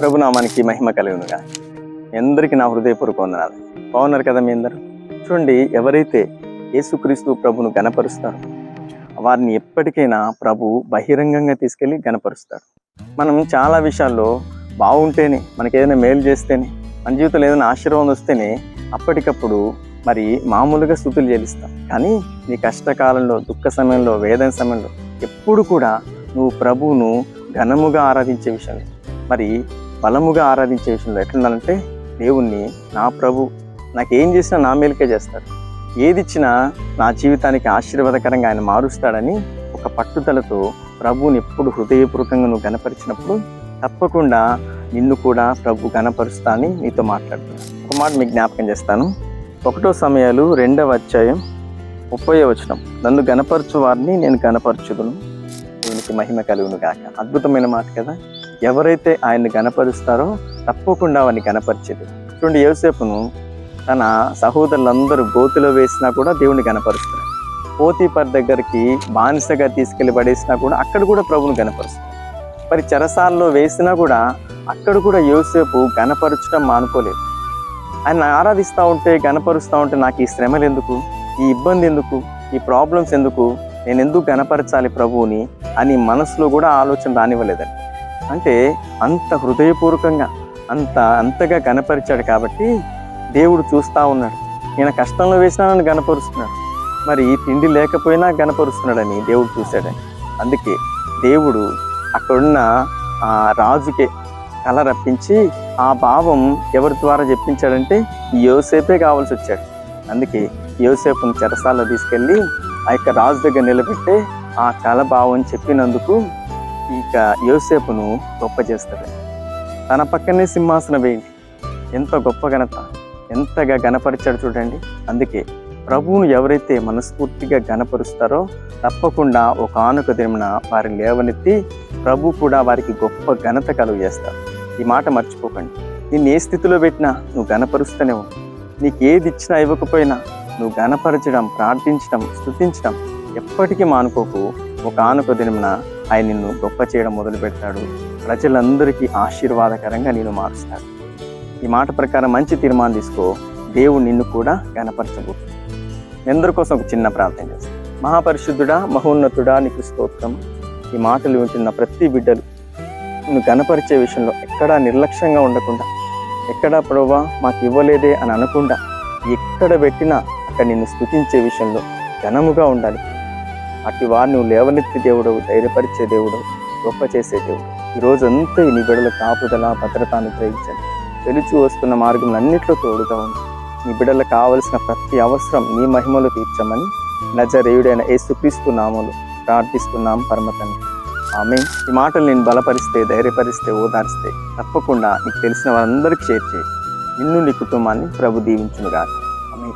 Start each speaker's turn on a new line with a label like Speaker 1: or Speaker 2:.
Speaker 1: ప్రభునామానికి మహిమ కలుగునుగా. ఎందరికీ నా హృదయపూర్వక వందనాలు. బాగున్నారు కదా మీ అందరూ? చూడండి ఎవరైతే యేసుక్రీస్తు ప్రభును గనపరుస్తారో వారిని ఎప్పటికైనా ప్రభు బహిరంగంగా తీసుకెళ్ళి గనపరుస్తారు మనం చాలా విషయాల్లో బాగుంటేనే మనకి ఏదైనా మేలు చేస్తేనే మన జీవితంలో ఏదైనా ఆశీర్వాదం వస్తేనే అప్పటికప్పుడు మరి మామూలుగా స్థుతులు చెల్లిస్తాం. కానీ నీ కష్టకాలంలో దుఃఖ సమయంలో వేదన సమయంలో ఎప్పుడు కూడా నువ్వు ప్రభువును ఘనముగా ఆరాధించే విషయంలో మరి బలముగా ఆరాధించే విషయంలో ఎట్లుండాలంటే దేవుణ్ణి నా ప్రభు నాకేం చేసినా నా మేలుకే చేస్తాడు ఏది ఇచ్చినా నా జీవితానికి ఆశీర్వాదకరంగా ఆయన మారుస్తాడని ఒక పట్టుదలతో ప్రభువుని ఎప్పుడు హృదయపూర్వకంగా నువ్వు గనపరిచినప్పుడు తప్పకుండా నిన్ను కూడా ప్రభు గనపరుస్తా అని నీతో మాట్లాడుతున్నాను ఒక మాట మీకు జ్ఞాపకం చేస్తాను. ఒకటో సమయాలు రెండవ అధ్యాయం ముప్పై వచనం. నన్ను గనపరచు వారిని నేను గనపరచుదును దేవునికి మహిమ కలుగును గాక. అద్భుతమైన మాట కదా? ఎవరైతే ఆయన్ని కనపరుస్తారో తప్పకుండా వారిని కనపరిచేది. చూడండి యోసేపును తన సహోదరులందరూ గోతిలో వేసినా కూడా దేవుని గనపరుస్తారు పోతీపర్ దగ్గరికి బానిసగా తీసుకెళ్ళి పడేసినా కూడా అక్కడ కూడా ప్రభుని కనపరుస్తారు. మరి చెరసాల్లో వేసినా కూడా అక్కడ కూడా యోసేపు గనపరచడం మానుకోలేదు. ఆయన ఆరాధిస్తూ ఉంటే గనపరుస్తూ ఉంటే నాకు ఈ శ్రమలు ఎందుకు? ఈ ఇబ్బంది ఎందుకు? ఈ ప్రాబ్లమ్స్ ఎందుకు? నేను ఎందుకు గనపరచాలి ప్రభువుని అని మనసులో కూడా ఆలోచన రానివ్వలేదండి. అంటే అంత హృదయపూర్వకంగా అంత అంతగా గనపరిచాడు కాబట్టి దేవుడు చూస్తూ ఉన్నాడు. నేను కష్టంలో వేసినా నన్ను గనపరుస్తున్నాడు. మరి తిండి లేకపోయినా గనపరుస్తున్నాడని దేవుడు చూశాడని అందుకే దేవుడు అక్కడున్న ఆ రాజుకే కల రప్పించి ఆ భావం ఎవరి ద్వారా చెప్పించాడంటే యోసేపే కావాల్సి వచ్చాడు. అందుకే యోసేపును చెరసాల్లో తీసుకెళ్ళి ఆ యొక్క రాజు దగ్గర నిలబెట్టి ఆ కళ భావం చెప్పినందుకు ఇక యోసేపును గొప్ప చేస్తుంది తన పక్కనే సింహాసనం వేయండి. ఎంత గొప్ప ఘనత ఎంతగా గణపరిచాడు చూడండి. అందుకే ప్రభువును ఎవరైతే మనస్ఫూర్తిగా గనపరుస్తారో తప్పకుండా ఒక ఆనుక దినమున వారిని లేవనెత్తి ప్రభు కూడా వారికి గొప్ప ఘనత కలుగు చేస్తారు. ఈ మాట మర్చిపోకండి. నిన్ను ఏ స్థితిలో పెట్టినా నువ్వు గనపరుస్తూనే నీకు ఏది ఇచ్చినా ఇవ్వకపోయినా నువ్వు గనపరచడం ప్రార్థించడం స్తుతించడం ఎప్పటికీ మానుకోకు. ఒక ఆనుక దినమున ఆయన నిన్ను గొప్ప చేయడం మొదలు పెడతాడు ప్రజలందరికీ ఆశీర్వాదకరంగా నేను మారుస్తాడు. ఈ మాట ప్రకారం మంచి తీర్మానం తీసుకో. దేవుడు నిన్ను కూడా గణపరచబోతుంది ఎందరి కోసం ఒక చిన్న ప్రార్థన చేస్తాను మహాపరిశుద్ధుడా మహోన్నతుడా నీకు స్తోత్రం. ఈ మాటలు వింటున్న ప్రతి బిడ్డలు నువ్వు గణపరిచే విషయంలో ఎక్కడా నిర్లక్ష్యంగా ఉండకుండా ఎక్కడా ప్రభా మాకు ఇవ్వలేదే అని అనకుండా ఎక్కడ పెట్టినా అక్కడ నిన్ను స్థుతించే విషయంలో ఘనముగా ఉండాలి. అట్టి వారిని నువ్వు లేవనెత్తి దేవుడు ధైర్యపరిచే దేవుడు గొప్ప చేసే దేవుడు. ఈరోజంతా రోజంతా నీ బిడల కాపుదల భద్రత అనుగ్రహించండి వెలుచు వస్తున్న మార్గం అన్నిట్లో తోడుగా ఉంది నీ బిడలకు కావలసిన ప్రతి అవసరం నీ మహిమలో తీర్చమని నజరేయుడైన యేసుక్రీస్తు నామలు ప్రార్థిస్తున్నాం పరమతండ్రి ఆమె ఈ మాటలు నేను బలపరిస్తే ధైర్యపరిస్తే ఓదార్స్తే తప్పకుండా నీకు తెలిసిన వారందరికీ షేర్ చేయి. నిన్ను నీ కుటుంబాన్ని ప్రభు దీవించునుగా ఆమె